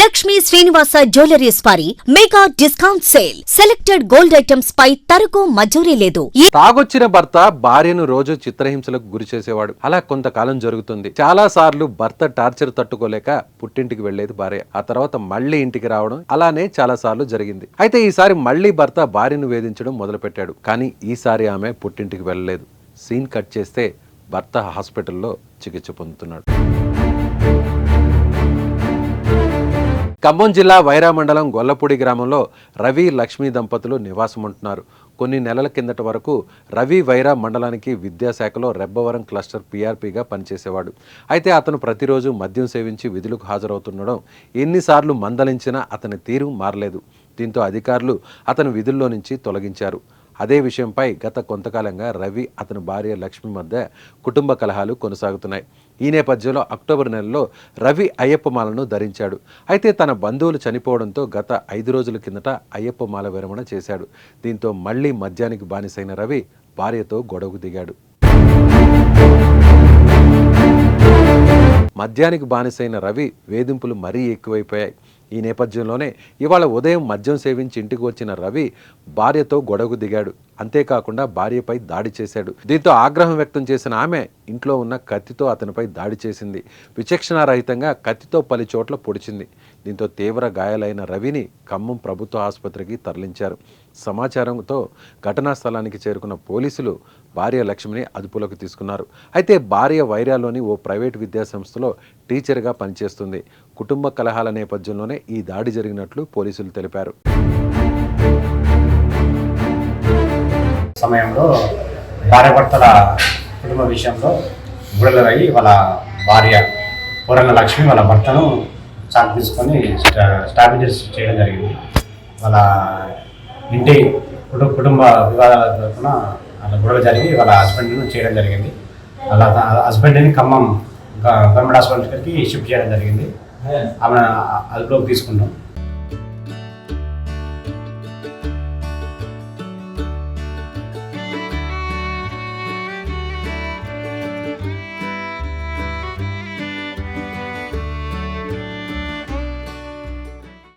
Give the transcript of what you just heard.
Lakshmi Srinivasa jewelleries వారి mega discount sale. Selected gold items పై తరకు మజూరీ లేదు. తాగొచ్చిన భర్త భార్యను రోజు చిత్రహింసలకు గురి చేసేవాడు. అలా కొంతకాలం జరుగుతుంది. చాలా సార్లు భర్త టార్చర్ తట్టుకోలేక పుట్టింటికి వెళ్ళేది భార్య. ఆ తర్వాత మళ్ళీ ఇంటికి రావడం అలానే చాలా సార్లు జరిగింది. అయితే ఈసారి మళ్ళీ భర్త భార్యను వేధించడం మొదలుపెట్టాడు. కానీ ఈసారి ఆమె పుట్టింటికి వెళ్ళలేదు. సీన్ కట్ చేస్తే భర్త హాస్పిటల్లో చికిత్స పొందుతున్నాడు. ఖమ్మం జిల్లా వైరా మండలం గొల్లపూడి గ్రామంలో రవి లక్ష్మీ దంపతులు నివాసం ఉంటున్నారు కొన్ని నెలల కిందట వరకు రవి వైరా మండలానికి విద్యాశాఖలో రెబ్బవరం క్లస్టర్ పీఆర్పీగా పనిచేసేవాడు. అయితే అతను ప్రతిరోజు మద్యం సేవించి విధులకు హాజరవుతుండడం ఎన్నిసార్లు మందలించినా అతని తీరు మారలేదు. దీంతో అధికారులు అతను విధుల్లో నుంచి తొలగించారు. అదే విషయంపై గత కొంతకాలంగా రవి అతని భార్య లక్ష్మి మధ్య కుటుంబ కలహాలు కొనసాగుతున్నాయి. ఈ నేపథ్యంలో అక్టోబర్ నెలలో రవి అయ్యప్పమాలను ధరించాడు. అయితే తన బంధువులు చనిపోవడంతో గత ఐదు రోజుల కిందట అయ్యప్పమాల విరమణ చేశాడు. దీంతో మళ్ళీ మద్యానికి బానిసైన రవి భార్యతో గొడవకు దిగాడు. మద్యానికి బానిసైన రవి వేధింపులు మరీ ఎక్కువైపోయాయి. ఈ నేపథ్యంలోనే ఇవాళ ఉదయం మద్యం సేవించి ఇంటికి వచ్చిన రవి భార్యతో గొడవకు దిగాడు. అంతేకాకుండా భార్యపై దాడి చేశాడు. దీంతో ఆగ్రహం వ్యక్తం చేసిన ఆమె ఇంట్లో ఉన్న కత్తితో అతనిపై దాడి చేసింది. విచక్షణారహితంగా కత్తితో పలు చోట్ల పొడిచింది. దీంతో తీవ్ర గాయాలైన రవిని ఖమ్మం ప్రభుత్వ ఆసుపత్రికి తరలించారు. సమాచారంతో ఘటనా స్థలానికి చేరుకున్న పోలీసులు భార్య లక్ష్మిని అదుపులోకి తీసుకున్నారు. అయితే భార్య వైరాలోని ఓ ప్రైవేట్ విద్యాసంస్థలో టీచర్గా పనిచేస్తుంది. కుటుంబ కలహాల నేపథ్యంలోనే ఈ దాడి జరిగినట్లు పోలీసులు తెలిపారు. సమయంలో భార్యాభర్తల కుటుంబ విషయంలో గుడలరయ్యి వాళ్ళ భార్య పూరణ లక్ష్మి వాళ్ళ భర్తను చాకు తీసుకొని స్టాబిలైజ్ చేయడం జరిగింది. వాళ్ళ ఇంటి కుటుంబ కుటుంబ వివాదాల తరఫున అలా గొడవ జరిగి వాళ్ళ హస్బెండ్ను చేయడం జరిగింది. వాళ్ళ హస్బెండ్ని ఖమ్మం గవర్నమెంట్ హాస్పిటల్కి షిఫ్ట్ చేయడం జరిగింది. ఆమె అదుపులోకి తీసుకున్నాం.